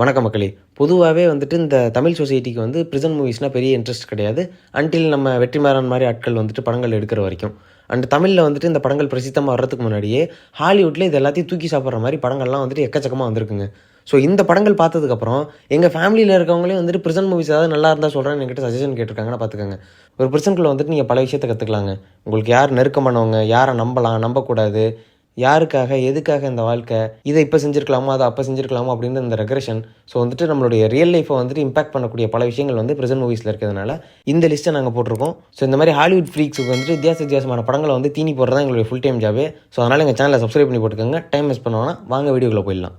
வணக்கம் மக்களே. பொதுவாகவே வந்துட்டு இந்த தமிழ் சொசைட்டிக்கு வந்து ப்ரிசன் மூவிஸ்னால் பெரிய இன்ட்ரெஸ்ட் கிடையாது. அன்டில் நம்ம வெற்றிமாறன் மாதிரி ஆட்கள் வந்துட்டு படங்கள் எடுக்கிற வரைக்கும். அண்ட் தமிழில் வந்துட்டு இந்த படங்கள் பிரசித்தமாக வர்றதுக்கு முன்னாடியே ஹாலிவுட்டில் இது எல்லாத்தையும் தூக்கி சாப்பிட்ற மாதிரி படங்கள்லாம் வந்துட்டு எக்கச்சக்கமாக வந்திருக்குங்க. ஸோ இந்த படங்கள் பார்த்ததுக்கப்புறம் எங்கள் ஃபேமிலியில் இருக்கவங்களே வந்துட்டு ப்ரிசன் மூவிஸ் ஏதாவது நல்லா இருந்தால் சொல்கிறேன் என்கிட்ட சஜஷன் கேட்டிருக்காங்கன்னா பார்த்துக்கோங்க. ஒரு ப்ரிசன்குள்ளே வந்துட்டு நீங்கள் பல விஷயத்தை கற்றுக்கலாங்க உங்களுக்கு யார் நெருக்கமானவங்க யாரை நம்பலாம் நம்பக்கூடாது யாருக்காக எதுக்காக இந்த வாழ்க்கை? இதை இப்போ செஞ்சுருக்கலாமா அதை அப்போ செஞ்சுருக்கலாமா அப்படின்னு இந்த ரெக்ரெஷன் ஸோ வந்துட்டு நம்மளுடைய ரியல் லைஃப்பை வந்துட்டு இம்பாக்ட் பண்ணக்கூடிய பல விஷயங்கள் வந்து பிரசன்ட் மூவிஸில் இருக்கிறதுனால இந்த லிஸ்ட்டை நாங்கள் போட்டிருக்கோம். ஸோ இந்த மாதிரி ஹாலிவுட் ஃப்ரீக்ஸுக்கு வந்துட்டு வித்தியாச வித்தியாசமான படங்களை வந்து தீனி போடுறது தான் எங்களுடைய ஃபுல் டைம் ஜாபே ஸோ அதனால் எங்கள் சேனலை சப்ஸ்கிரைப் பண்ணி போட்டுக்கோங்க. டைம் மிஸ் பண்ணுவோன்னா வாங்க வீடியோக்குள்ளே போயிடலாம்.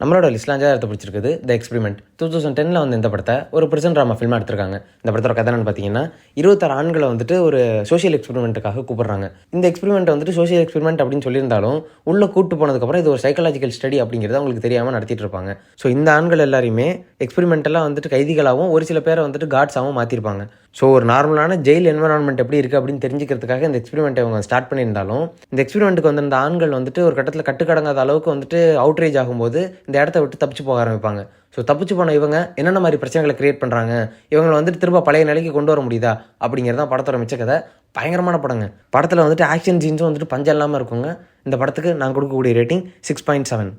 நம்மளோட லிஸ்ட்லாம் அஞ்சாயிரத்தை பிடிச்சிருக்குது த எக்ஸ்பிரிமெண்ட் டூ தௌசண்ட் டெனில் வந்து இந்த படத்தை ஒரு பிரசன் ட்ராமா ஃபில்மாக எடுத்திருக்காங்க. இந்த படத்தோட கதை என்னன்னு பார்த்தீங்கன்னா இருபத்தாறு ஆண்களை வந்துட்டு ஒரு சோஷியல் எக்ஸ்பெரிமெண்ட்டுக்காக கூப்பிட்றாங்க. இந்த எக்ஸ்பெரிமெண்ட் வந்துட்டு சோஷியல் எக்ஸ்பெரிமெண்ட் அப்படின்னு சொல்லியிருந்தாலும் உள்ளே கூட்டு போனதுக்கப்புறம் இது ஒரு சைக்காலஜிக்கல் ஸ்டடி அப்படிங்கிறது அவங்களுக்கு தெரியாமல் நடத்திட்டு இருப்பாங்க. ஸோ இந்த ஆண்கள் எல்லாரையுமே எக்ஸ்பிரிமெண்ட்டெல்லாம் வந்துட்டு கைதிகளாகவும் ஒரு சில பேரை வந்துட்டு காட்ஸாகவும் மாற்றிருப்பாங்க ஸோ ஒரு நார்மலான ஜெயில் என்வரான்மெண்ட் எப்படி இருக்குது அப்படின்னு தெரிஞ்சுக்கிறதுக்காக இந்த எக்ஸ்பெரிமெண்ட்டை அவங்க ஸ்டார்ட் பண்ணியிருந்தாலும் இந்த எக்ஸ்பெரிமெண்ட்டுக்கு வந்து இந்த ஆண்கள் வந்துட்டு ஒரு கட்டத்தில் கட்டுக்கடங்காத அளவுக்கு வந்துட்டு அவுட்ரேஜ் ஆகும்போது இந்த இடத்த விட்டு தப்பிச்சு போக ஆரம்பிப்பாங்க. ஸோ தப்பிச்சு போன இவங்க என்னென்ன மாதிரி பிரச்சனைகளை கிரியேட் பண்ணுறாங்க இவங்களை வந்துட்டு திரும்ப பழைய நிலைக்கு கொண்டு வர முடியுதா? அப்படிங்கிறது தான் படத்தோட மிச்ச கதை. பயங்கரமான படங்க. படத்தில் வந்துட்டு ஆக்ஷன் சீன்ஸும் வந்துட்டு பஞ்சம் இல்லாமல் இருக்குங்க. இந்த படத்துக்கு நான் கொடுக்கக்கூடிய ரேட்டிங் சிக்ஸ் பாயிண்ட் செவன்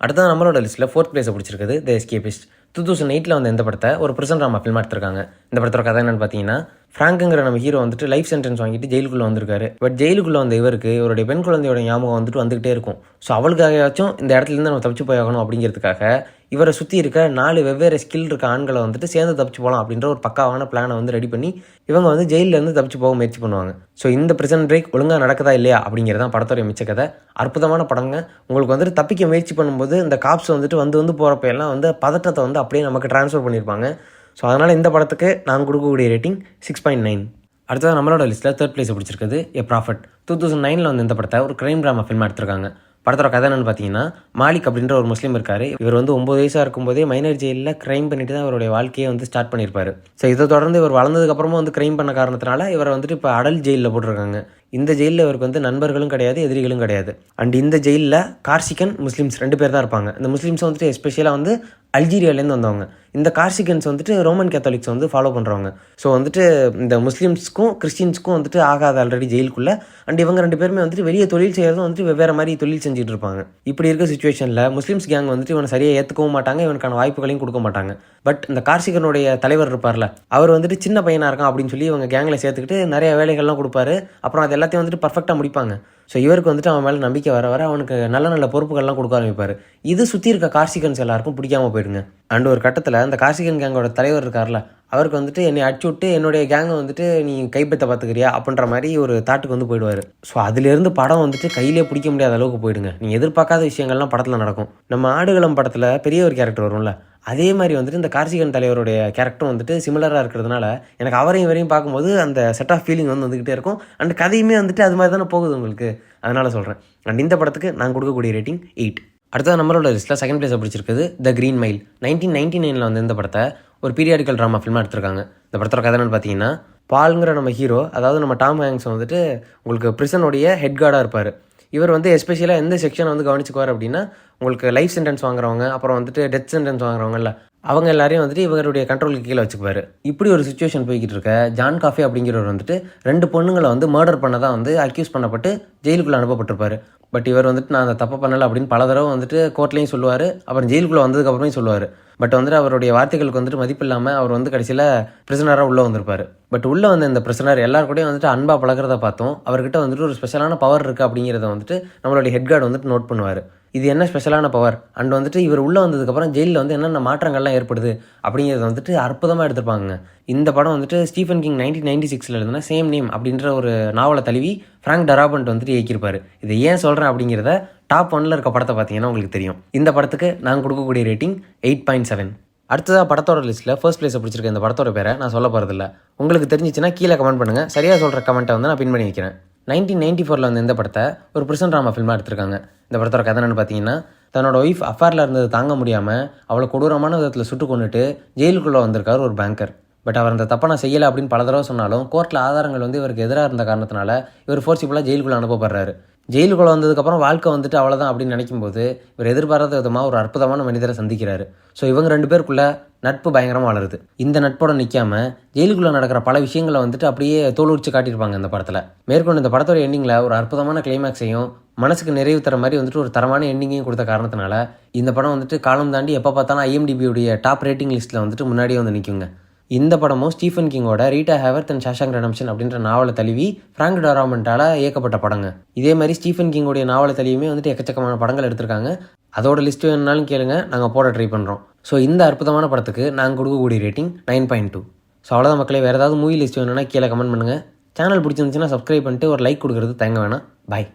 அடுத்தது நம்மளோட லிஸ்ட்டில் ஃபோர்த் பிளேஸை பிடிச்சிருக்குது த எஸ்கேபிஸ்ட் டூ தௌசண்ட் எயிட்டில் வந்து இந்த படத்தை? ஒரு பிரசன்ட் ராமா ஃபில்ம் எடுத்திருக்காங்க. இந்த படத்தோட கதை என்னென்னு பார்த்தீங்கன்னா ஃப்ராங்குங்கிற நம்ம ஹீரோ வந்துட்டு லைஃப் சென்டென்ஸ் வாங்கிட்டு ஜெயிலுக்குள்ளே வந்திருக்காரு. பட் ஜெயிலுக்குள்ளே வந்த இவருக்கு இவருடைய பெண் குழந்தையோட ஞாபகம் வந்துட்டு வந்துகிட்டே இருக்கும். ஸோ அவளுக்காகவாச்சும் இந்த இடத்துலேருந்து நம்ம தப்பிச்சு போயாகணும் அப்படிங்கிறதுக்காக இவரை சுற்றி இருக்க நாலு வெவ்வேறு ஸ்கில் இருக்க ஆண்களை வந்துட்டு சேர்ந்து தப்பிச்சு போகலாம் அப்படின்ற ஒரு பக்காவான பிளானை வந்து ரெடி பண்ணி இவங்க வந்து ஜெயிலேருந்து தப்பிச்சு போக முயற்சி பண்ணுவாங்க. ஸோ இந்த பிரசன்ட் பிரேக் ஒழுங்காக நடக்குதா இல்லையா அப்படிங்கிறதான் படத்தோட மிச்ச கதை. அற்புதமான படங்க. உங்களுக்கு வந்துட்டு தப்பிக்க முயற்சி பண்ணும்போது இந்த காப்ஸ் வந்துட்டு வந்து வந்து போகிறப்ப எல்லாம் வந்து பதட்டத்தை வந்து அப்படியே நமக்கு ட்ரான்ஸ்ஃபர் பண்ணியிருப்பாங்க ஸோ அதனால் இந்த படத்துக்கு நான் கொடுக்கக்கூடிய ரேட்டிங் சிக்ஸ் பாயிண்ட் நைன் அடுத்தது நம்மளோட லிஸ்ட்டில் தேர்ட் பிளேஸ் பிடிச்சிருக்குது எ ப்ராஃபிட் டூ தௌசண்ட் நைனில் வந்து இந்த படத்தை ஒரு க்ரைம் ட்ராமா ஃபில்ம் எடுத்திருக்காங்க. படத்தோட கதை என்னென்னு பார்த்தீங்கன்னா மாலிக் அப்படின்ற ஒரு முஸ்லீம் இருக்கார். இவர் வந்து ஒம்பது வயசாக இருக்கும்போதே மைனர் ஜெயிலில் க்ரைம் பண்ணிட்டு தான் அவருடைய வாழ்க்கையை வந்து ஸ்டார்ட் பண்ணியிருப்பாரு. ஸோ இதை தொடர்ந்து இவர் வளர்ந்ததுக்கப்புறமா வந்து க்ரைம் பண்ண காரணத்தினால இவரை வந்துட்டு இப்போ அடல் ஜெயிலில் போட்டிருக்காங்க. இந்த ஜெயிலில் இவருக்கு வந்து நண்பர்களும் கிடையாது எதிரிகளும் கிடையாது. அண்ட் இந்த ஜெயிலில் கார்சிகன் முஸ்லீம்ஸ் ரெண்டு பேர் தான் இருப்பாங்க. இந்த முஸ்லீம்ஸ் வந்துட்டு எஸ்பெஷலாக வந்து அல்ஜீரியாலேருந்து வந்தவங்க. இந்த கார்சிகன்ஸ் வந்துட்டு ரோமன் கேத்தாலிக்ஸ் வந்து ஃபாலோ பண்ணுறவங்க ஸோ வந்துட்டு இந்த முஸ்லீம்ஸ்க்கும் கிறிஸ்டின்ஸ்க்கும் வந்துட்டு ஆகாத ஆல்ரெடி ஜெயிலுக்குள்ளே. அண்ட் இவங்க ரெண்டு பேருமே வந்துட்டு வெளியே தொழில் செய்கிறதும் வந்துட்டு வெவ்வேறு மாதிரி தொழில் செஞ்சுட்டு இருப்பாங்க. இப்படி இருக்க சுச்சுவேஷனில் முஸ்லீம்ஸ் கேங் வந்துட்டு இவனை சரியாக ஏற்றுக்கவும் மாட்டாங்க இவனுக்கான வாய்ப்புகளையும் கொடுக்க மாட்டாங்க. பட் இந்த கார்சிகனுடைய தலைவர் இருப்பார்ல அவர் வந்துட்டு சின்ன பையனாக இருக்கான் அப்படின்னு சொல்லி இவங்க கேங்கில் சேர்த்துக்கிட்டு நிறைய வேலைகள்லாம் கொடுப்பாரு. அப்புறம் அது எல்லாத்தையும் வந்துட்டு பர்ஃபெக்டாக முடிப்பாங்க. ஸோ இவருக்கு வந்துட்டு அவன் மேலே நம்பிக்கை வர வர அவனுக்கு நல்ல நல்ல பொறுப்புகள்லாம் கொடுக்க ஆரம்பிப்பார். இது சுற்றி இருக்க கார்சிகன்ஸ் எல்லாருக்கும் பிடிக்காம போயிடுங்க. அண்ட் ஒரு கட்டத்தில் அந்த கார்சிகன் கேங்கோட தலைவர் இருக்கார்ல அவருக்கு வந்துட்டு என்னை அடிச்சு விட்டு என்னுடைய கேங்கை வந்துட்டு நீ கைப்பற்ற பார்த்துக்கிறியா அப்படின்ற மாதிரி ஒரு தாட்டுக்கு வந்து போயிடுவார். ஸோ அதுலேருந்து படம் வந்துட்டு கையிலே பிடிக்க முடியாத அளவுக்கு போயிடுங்க. நீ எதிர்பார்க்காத விஷயங்கள்லாம் படத்தில் நடக்கும். நம்ம ஆடுகளம் படத்தில் பெரிய ஒரு கேரக்டர் வரும்ல அதே மாதிரி வந்துட்டு இந்த கார்த்திகன் தலைவருடைய கேரக்டரும் வந்துட்டு சிமிலராக இருக்கிறதுனால எனக்கு அவரையும் இவரையும் பார்க்கும்போது அந்த செட் ஆஃப் ஃபீலிங் வந்து வந்துக்கிட்டே இருக்கும். அண்ட் கதையுமே வந்துட்டு அது மாதிரி தானே போகுது உங்களுக்கு. அதனால் சொல்கிறேன் அண்ட் இந்த படத்துக்கு நான் கொடுக்கக்கூடிய ரேட்டிங் எயிட் அடுத்தது நம்மளோட லிஸ்ட்டில் செகண்ட் பிளேஸை பிடிச்சிருக்குது the green mile nineteen ninety நைனில் வந்து இந்த படத்தை ஒரு பீரியாடிக்கல் ட்ராமா ஃபில்மாக எடுத்திருக்காங்க. இந்த படத்தோட கதை என்னன்னு பார்த்தீங்கன்னா பால்ங்கிற நம்ம ஹீரோ அதாவது நம்ம டாம் ஹேங்ஸ் வந்துட்டு உங்களுக்கு பிரிசனுடைய ஹெட் கார்டாக இருப்பார். இவர் வந்து எஸ்பெஷலாக எந்த செக்ஷனை வந்து கவனிச்சுக்குவார் அப்படின்னா உங்களுக்கு லைஃப் சென்டென்ஸ் வாங்குறவங்க அப்புறம் வந்துட்டு டெத் சென்டென்ஸ் வாங்குறவங்கல்ல அவங்க எல்லாரையும் வந்துட்டு இவருடைய கண்ட்ரோலுக்கு கீழே வச்சுக்குவார். இப்படி ஒரு சுச்சுவேஷன் போய்கிட்டு இருக்க ஜான் காஃபே அப்படிங்கிறவர் வந்துட்டு ரெண்டு பொண்ணுங்களை வந்து மர்டர் பண்ண தான் வந்து அக்யூஸ் பண்ணப்பட்டு ஜெயிலுக்குள்ளே அனுப்பப்பட்டிருப்பாரு. பட் இவர் வந்துட்டு நான் அந்த தப்பை பண்ணலை அப்படின்னு பல தடவை வந்துட்டு கோர்ட்லேயும் சொல்லுவார். அப்புறம் ஜெயிலுக்குள்ளே வந்ததுக்கப்புறமே சொல்லுவார். பட் வந்துட்டு அவருடைய வார்த்தைகளுக்கு வந்துட்டு மதிப்பு இல்லாமல் அவர் வந்து கடைசியில் பிரிசனராக உள்ளே வந்திருப்பார். பட் உள்ளே வந்த இந்த பிரிசனர் எல்லார் கூடயும் வந்துட்டு அன்பாக பழகிறத பார்த்தோம். அவர்கிட்ட வந்துட்டு ஒரு ஸ்பெஷலான பவர் இருக்குது அப்படிங்கிறத வந்துட்டு நம்மளுடைய ஹெட் கார்டு வந்துட்டு நோட் பண்ணுவார். இது என்ன ஸ்பெஷலான பவர் அண்ட் வந்துட்டு இவர் உள்ளே வந்ததுக்கப்புறம் ஜெயிலில் வந்து என்னென்ன மாற்றங்கள்லாம் ஏற்படுது? அப்படிங்கிறத வந்துட்டு அற்புதமாக எடுத்திருப்பாங்க இந்த படம் வந்துட்டு ஸ்டீஃபன் கிங் நைன்டீன் நைன்டி சிக்ஸில் எழுதுனா சேம் நேம் அப்படின்ற ஒரு நாவலை தழுவி ஃப்ராங்க் டராபண்ட் வந்துட்டு இயக்கியிருப்பார். இதை ஏன் சொல்கிறேன் அப்படிங்கிறத டாப் ஒன்ல இருக்க படத்தை பார்த்தீங்கன்னா உங்களுக்கு தெரியும். இந்த படத்துக்கு நான் கொடுக்கக்கூடிய ரேட்டிங் எயிட் பாயிண்ட் செவன் அடுத்ததாக படத்தோட லிஸ்ட்டில் ஃபர்ஸ்ட் பிளேஸை பிடிச்சிருக்க இந்த படத்தோட பேரை நான் சொல்ல போகிறதில்ல உங்களுக்கு தெரிஞ்சிச்சுன்னா கீழே கமெண்ட் பண்ணுங்கள் சரியாக சொல்கிற கமெண்ட்டை வந்து நான் பின் பண்ணி வைக்கிறேன். நைன்டீன் நைன்டி ஃபோரில் வந்து இந்த படத்தை ஒரு பிரசன் ராமா ஃபில்மாக எடுத்திருக்காங்க. இந்த படத்தோட கதை என்னன்னு பார்த்தீங்கன்னா தன்னோட ஒய்ஃப் அஃபேரில் இருந்தது தாங்க முடியாமல் அவளை கொடூரமான விதத்தில் சுட்டு கொண்டுட்டு ஜெயிலுக்குள்ளே வந்திருக்கார் ஒரு பேங்கர் பட் அவர் அந்த தப்பை நான் செய்யலை அப்படின்னு பல தடவை சொன்னாலும் கோர்ட்டில் ஆதாரங்கள் வந்து இவருக்கு எதிராக இருந்த காரணத்தினால இவர் ஃபோர்சிபுளாக ஜெயிலுக்குள்ளே அனுப்பப்படுறாரு. ஜெயிலுக்குள்ள வந்ததுக்கப்புறம் வாழ்க்கை வந்துட்டு அவ்வளோதான் அப்படின்னு நினைக்கும்போது இவர் எதிர்பாராத விதமாக ஒரு அற்புதமான மனிதரை சந்திக்கிறாரு. ஸோ இவங்க ரெண்டு பேருக்குள்ள நட்பு பயங்கரமாக வளருது. இந்த நட்போட நிற்காம ஜெயிலுக்குள்ளே நடக்கிற பல விஷயங்களை வந்துட்டு அப்படியே தோலுரிச்சு காட்டியிருப்பாங்க இந்த படத்தில். மேற்கொண்டு இந்த படத்தோட எண்டிங்கில் ஒரு அற்புதமான கிளைமேக்ஸையும் மனசுக்கு நிறைவு தர மாதிரி வந்துட்டு ஒரு தரமான எண்டிங்கையும் கொடுத்த காரணத்தினால இந்த படம் வந்துட்டு காலம் தாண்டி எப்போ பார்த்தாலும் ஐஎம்டிபியுடைய டாப் ரேட்டிங் லிஸ்ட்டில் வந்துட்டு முன்னாடியே வந்து நிற்குங்க இந்த படமும் Stephen கிங்கோட Rita Hayworth and Shawshank Redemption அப்படின்ற நாவலை தழுவி ஃப்ராங்க் டொராமெண்டால இயக்கப்பட்ட படங்க. இதே மாதிரி ஸ்டீஃபன் கிங்கோடைய நாவலை தழுவியுமே வந்துட்டு எக்கச்சக்கமான படங்கள் எடுத்திருக்காங்க. அதோட லிஸ்ட் வேணுனாலும் கேளுங்க நாங்கள் போட ட்ரை பண்ணுறோம் ஸோ இந்த அற்புதமான படத்துக்கு நாங்கள் கொடுக்கக்கூடிய rating nine point two so அவ்வளோதான் மக்களே வேறு ஏதாவது மூவி லிஸ்ட் வேணும்னா கீழே கமெண்ட் பண்ணுங்கள் சேனல் பிடிச்சிருந்துச்சுன்னா சப்ஸ்கிரைப் பண்ணிட்டு ஒரு லைக் கொடுக்குறது தயங்க வேணாம். பாய்